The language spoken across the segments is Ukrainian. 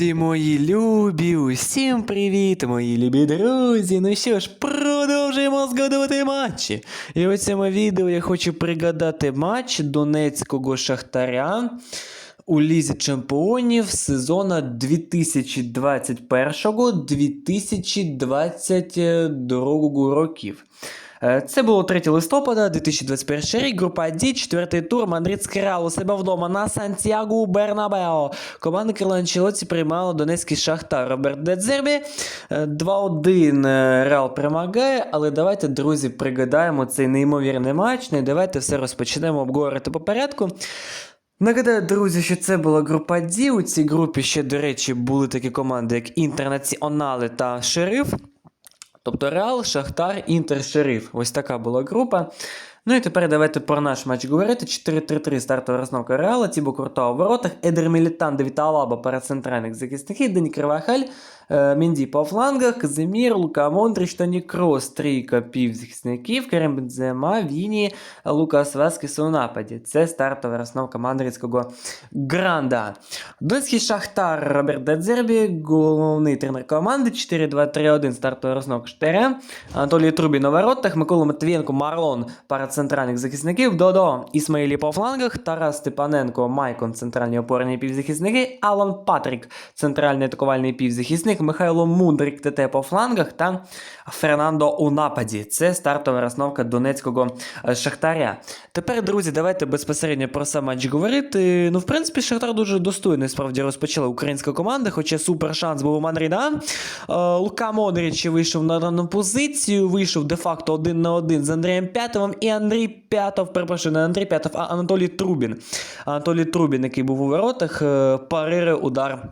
Друзі мої любі, усім привіт, мої любі друзі. Ну що ж, продовжуємо згадувати матчі. І у цьому відео я хочу пригадати матч Донецького Шахтаря у Лізі Чемпіонів сезону 2021-2022 років. Е, Це було 3 листопада 2021 рік, група D, четвертий тур, Мадридський Реал у себе вдома на Сантьягу Бернабео. Команда Карло Анчелоті приймала Донецький Шахтар Роберт Дедзербі. Е, 2-1 е, Реал перемагає, але давайте, друзі, пригадаємо цей неймовірний матч. Ну і давайте все розпочнемо обговорити по порядку. Нагадаю, друзі, що це була група Ді. У цій групі ще, до речі, були такі команди, як Інтернаціонали та Шериф. Тобто Реал, Шахтар, Інтер, Шериф. Ось така була група. Ну і тепер давайте про наш матч говорити. 4-3-3 стартова розновка Реала, Тібо Куртуа у воротах, Едер Мілітан, Девід Алаба перед центральних захисників, Дені Кривахаль, е, Мінді по флангах, Казимір, Лука Мондрич, Тоні Крос, трійка півзахисників, Керем Бензема, Віні, Лукас Васкес у нападі. Це стартова розновка мадридського Гранда. Донецький Шахтар Роберт Дедзербі, головний тренер команди, 4-2-3-1 стартова розновка Штаря, Анатолій Трубін у воротах, Микола Матвієнко, Марлон парад центральних захисників, Додо, Ісмаїлі по флангах, Тарас Степаненко, Майкон, центральні опорні півзахисники, Алан Патрік, центральний атакувальний півзахисник, Михайло Мудрик, ТТ по флангах та Фернандо у нападі. Це стартова розновка донецького е, Шахтаря. Тепер, друзі, давайте безпосередньо про сам матч говорити. Ну, в принципі, Шахтар дуже достойно справді розпочала українська команда, хоча супер шанс був у Мадрида. Е, Лука Модрич вийшов на дану позицію, вийшов де-факто один на один з Андрієм П'ятовим, і Андрій П'ятов, перепрошую, не Андрій П'ятов, а Анатолій Трубін. Анатолій Трубін, який був у воротах, е, парирує удар.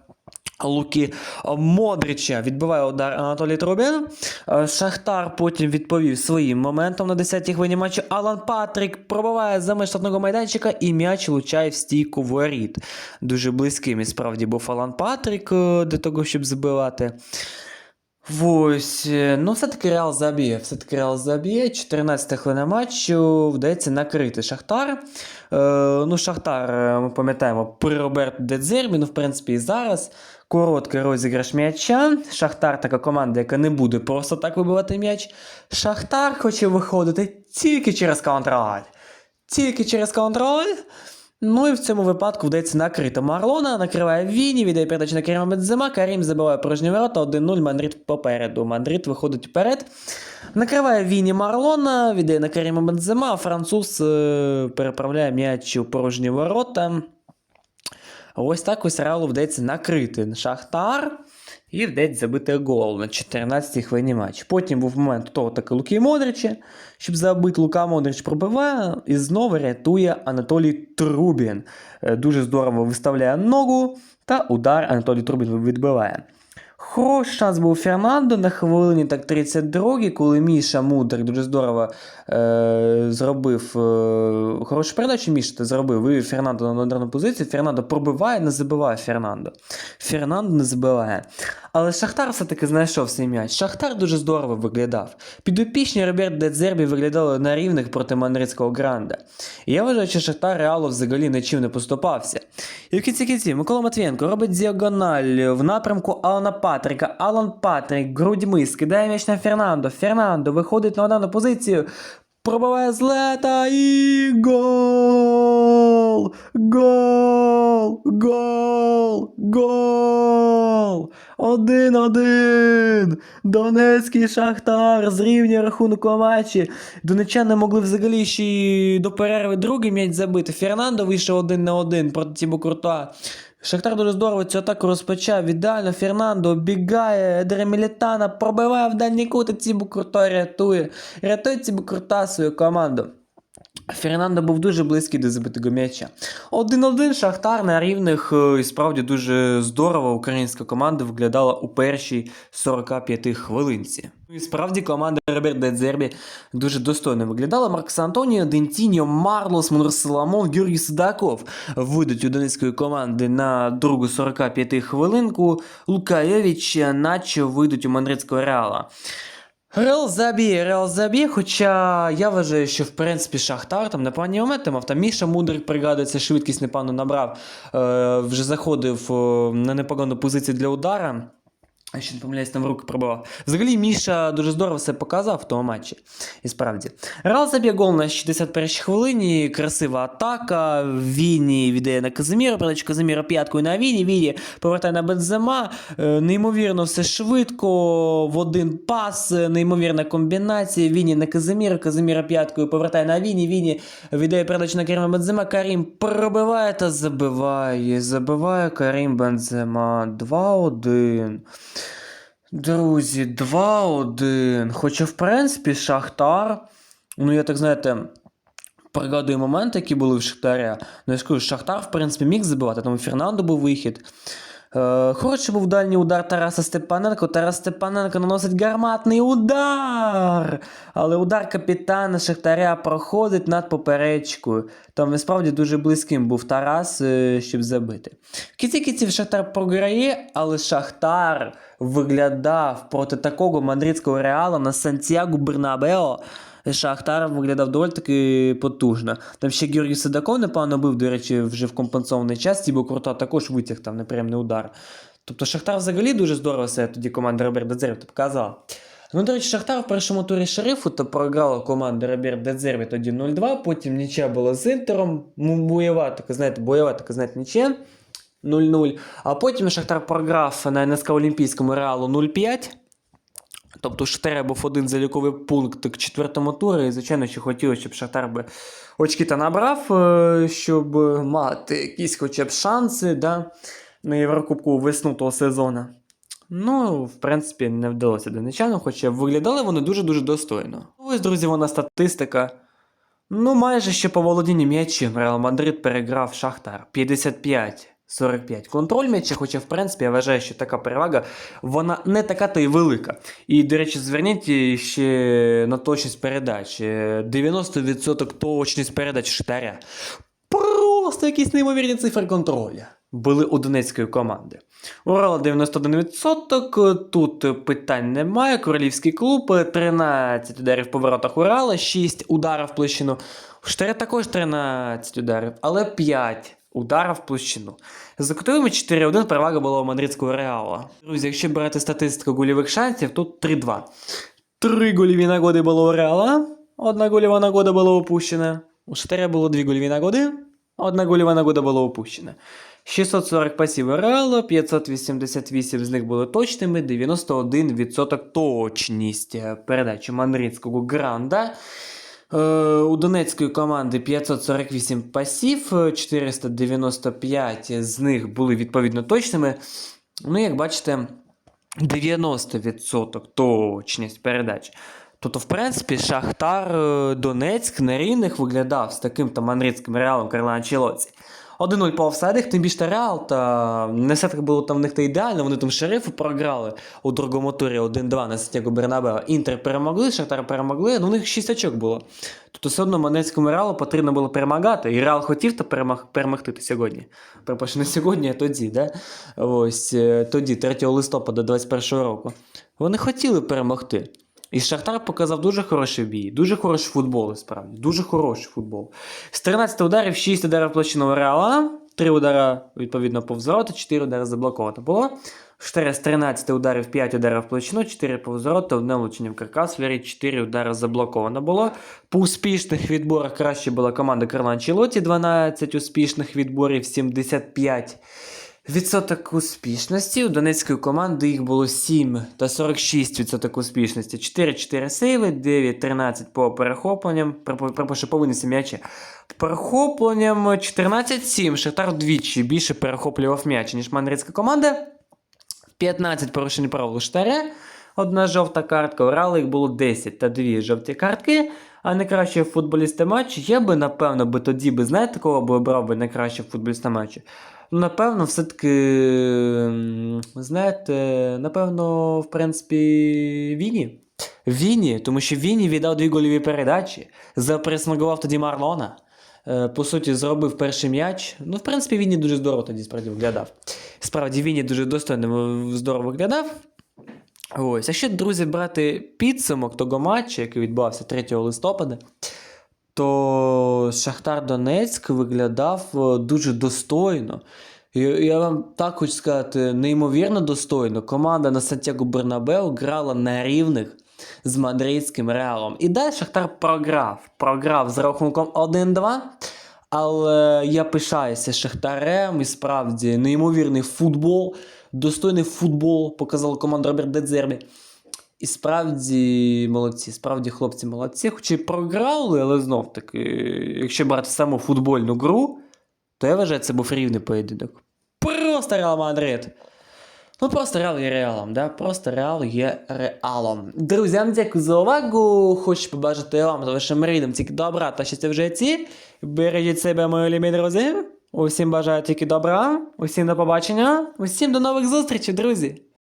Луки Модрича відбиває удар Анатолій Трубін. Е, Шахтар потім відповів своїм моментом на 10-й хвилині матчу. Алан Патрік пробиває за меж штрафного майданчика і м'яч влучає в стійку воріт. Дуже близьким і справді був Алан Патрік е, для того, щоб забивати. Ось, е, ну все-таки Реал заб'є. Все-таки Реал заб'є. 14 хвилина матчу вдається накрити Шахтар. Е, ну, Шахтар, е, ми пам'ятаємо, при Роберту Дедзербі, ну, в принципі, і зараз. Короткий розіграш м'яча. Шахтар така команда, яка не буде просто так вибивати м'яч. Шахтар хоче виходити тільки через контроль. Тільки через контроль. Ну і в цьому випадку вдається накрити Марлона, накриває Віні, віддає передачу на Керіма Бензема, Карім забиває порожні ворота, 1-0, Мандрід попереду. Мандрід виходить вперед. Накриває Віні Марлона, віддає на Каріма Бензема, а француз е, переправляє м'яч у порожні ворота. Ось так ось Реалу вдається накрити Шахтар. І вдається забити гол на 14-й хвилині матч. Потім був момент того таки Луки Модрича, щоб забити Лука Модрич пробиває і знову рятує Анатолій Трубін. Е, Дуже здорово виставляє ногу та удар Анатолій Трубін відбиває. Хороший шанс був Фернандо на хвилині так 32 коли Міша Мудрик дуже здорово е, зробив е, хорошу передачу. Міша ти зробив, вивів Фернандо на ударну позицію. Фернандо пробиває, не забиває Фернандо. Фернандо не забиває. Але Шахтар все-таки знайшов свій м'яч. Шахтар дуже здорово виглядав. Підопічні Роберт Дедзербі виглядали на рівних проти Мандридського Гранда. І я вважаю, що Шахтар Реалу взагалі нічим не поступався. І в кінці кінці Микола Матвієнко робить діагональ в напрямку Алана Патріка. Алан Патрік грудьми скидає м'яч на Фернандо. Фернандо виходить на дану позицію. Пробиває з лета і гол! Гол! Гол! Гол! Один-один! Донецький Шахтар зрівнює рахунок у матчі. Донечани могли взагалі ще до перерви другий м'яч забити. Фернандо вийшов один на один проти Тібо Куртуа. Шахтар дуже здорово цю атаку розпочав. Ідеально Фернандо бігає, Едера Мілітана, пробиває в дальній кут, і Тібо круто рятує. Рятує Цібу крута свою команду. Фернандо був дуже близький до забитого м'яча. 1-1 Шахтар на рівних е, і справді дуже здорово українська команда виглядала у першій 45 хвилинці. Ну І справді команда Роберт Дедзербі дуже достойно виглядала. Маркс Антоніо, Дентіньо, Марлос, Монур Соломон, Георгій Судаков вийдуть у донецької команди на другу 45 хвилинку. Лукаєвич, Начо вийдуть у Мандридського Реала. Реал заб'є, Реал заб'є, хоча я вважаю, що в принципі Шахтар там непогані моменти мав. Там Міша Мудрик пригадується, швидкість непевно набрав, е, вже заходив е, на непогану позицію для удара. А ще не помиляюсь, там в руки пробивав. Взагалі Міша дуже здорово все показав в тому матчі. І справді. Реал заб'є гол на 61-й хвилині. Красива атака. Віні віддає на Казиміра. Передача Казиміра п'яткою на Віні. Віні повертає на Бензема. Е, Неймовірно, все швидко. В один пас. е, Неймовірна комбінація. Віні на Казиміра. Казиміра п'яткою повертає на Віні. Віні віддає передачу на Каріма Бензема. Карім пробиває та забиває. Забиває Карім Бензема. 2-1. Друзі, 2-1. Хоча, в принципі, Шахтар. Ну, я так знаєте. Пригадую моменти, які були в Шахтаря. Ну, я скажу, Шахтар, в принципі, міг забивати. Там у Фернандо був вихід. Е, хороший був дальній удар Тараса Степаненко. Тарас Степаненко наносить гарматний удар. Але удар капітана Шахтаря проходить над поперечкою. Там насправді дуже близьким був Тарас, е, щоб забити. В кінці кінців Шахтар програє, але Шахтар виглядав проти такого мадридського реала на Сантьяго Бернабео. Шахтар виглядав доволі таки потужно. Там ще Георгій Сидаков непогано бив, до речі, вже в компенсований час. Тібо Крута також витяг там неприємний удар. Тобто Шахтар взагалі дуже здорово себе тоді команда Роберт Дезерві показала. Ну, до речі, Шахтар в першому турі шерифу то програла команда Роберт Дезерві тоді 0-2, потім нічия була з Інтером. Бойова, така, знаєте, бойова, така, знаєте, нічия. 0-0. А потім Шахтар програв на НСК Олімпійському Реалу 0-5. Тобто Шахтаря був один заліковий пункт к четвертому турі, і, звичайно, що хотілося, щоб Шахтар би очки та набрав, е, щоб мати якісь хоча б шанси да, на Єврокубку весну того сезону. Ну, в принципі, не вдалося донечанам, хоча виглядали вони дуже-дуже достойно. Ось, друзі, вона статистика. Ну, майже ще по володінню м'ячем Реал Мадрид переграв Шахтар 55. 45. Контроль м'яча, хоча, в принципі, я вважаю, що така перевага, вона не така то й велика. І, до речі, зверніть ще на точність передач. Е, 90% точність передач Шахтаря. Просто якісь неймовірні цифри контролю. Були у Донецької команди. Урала 91%, тут питань немає. Королівський клуб 13 ударів по воротах Урала, 6 ударів в площину. Штаря також 13 ударів, але 5 ударів в площину. За котовими 4-1 перевага була у мадридського реала. Друзі, якщо брати статистику гольових шансів, тут 3-2. Три гольові нагоди було у Реала, одна гольова нагода була упущена. У Штаря було дві гольові нагоди, одна гольова нагода була упущена. 640 пасів Реала, 588 з них були точними, 91% точність передачі мадридського гранда. Е, У Донецької команди 548 пасів, е, 495 з них були відповідно точними. Ну, як бачите, 90% точність передач. Тобто, в принципі, Шахтар е, Донецьк на рівних виглядав з таким там андрійським реалом Карла Анчелоці. 1-0 по офсайдах, тим більше Реал, та не все так було там в них та ідеально, вони там шерифу програли у другому турі 1-2 на Сантьяго Бернабео. Інтер перемогли, Шахтар перемогли, ну у них 6 очок було. Тобто все одно Манецькому Реалу потрібно було перемагати, і Реал хотів та перемаг... перемогти ти сьогодні. Перепрошую, не сьогодні, а тоді, да? Ось е, тоді, 3 листопада 21 року. Вони хотіли перемогти. І Шахтар показав дуже хороший бій, дуже хороший футбол, справді, дуже хороший футбол. З 13 ударів 6 ударів площиного Реала, 3 удари, відповідно, повз ворота, 4 удари заблоковано було. Штаря з 13 ударів 5 ударів площину, 4 повз ворота, одне влучення в каркас, Флері 4 удари заблоковано було. По успішних відборах краще була команда Карла Анчелоті, 12 успішних відборів, 75 Відсоток успішності у Донецької команди їх було 7 та 46% успішності. 4-4 сейви, 9-13 по перехопленням, перепрошую, по винесі м'яча. Перехопленням 14-7. Шахтар вдвічі більше перехоплював м'яч, ніж мадридська команда. 15 порушень правил у Штаря. Одна жовта картка, у Реала їх було 10 та 2 жовті картки. А найкращий футболіста матчу, я би, напевно, би тоді би, знаєте, кого би обрав би найкращого футболіста матчу? Ну, напевно, все-таки, знаєте, напевно, в принципі, Віні. Віні, тому що Віні віддав дві гольові передачі, запресмагував тоді Марлона. Е, По суті, зробив перший м'яч. Ну, в принципі, Віні дуже здорово тоді справді виглядав. Справді, Віні дуже достойно здорово виглядав. Ось, якщо, друзі, брати підсумок того матчу, який відбувався 3 листопада, то Шахтар Донецьк виглядав е, дуже достойно. Я вам так хочу сказати, неймовірно достойно. Команда на Сантьяго Бернабеу грала на рівних з мадридським реалом. І далі Шахтар програв. Програв з рахунком 1-2. Але я пишаюся Шахтарем і справді неймовірний футбол, достойний футбол показала команда Роберт Дедзербі. І справді молодці, справді хлопці молодці. Хоч і програли, але знов таки, якщо брати саму футбольну гру, то я вважаю, це був рівний поєдинок. Просто Реал Мадрид. Ну, просто Реал є реалом, да? Просто Реал є реалом. Друзі, вам дякую за увагу. Хочу побажати вам та вашим рідним тільки добра та щастя в житті. Бережіть себе, мої любі друзі. Усім бажаю тільки добра, усім до побачення, усім до нових зустрічей, друзі.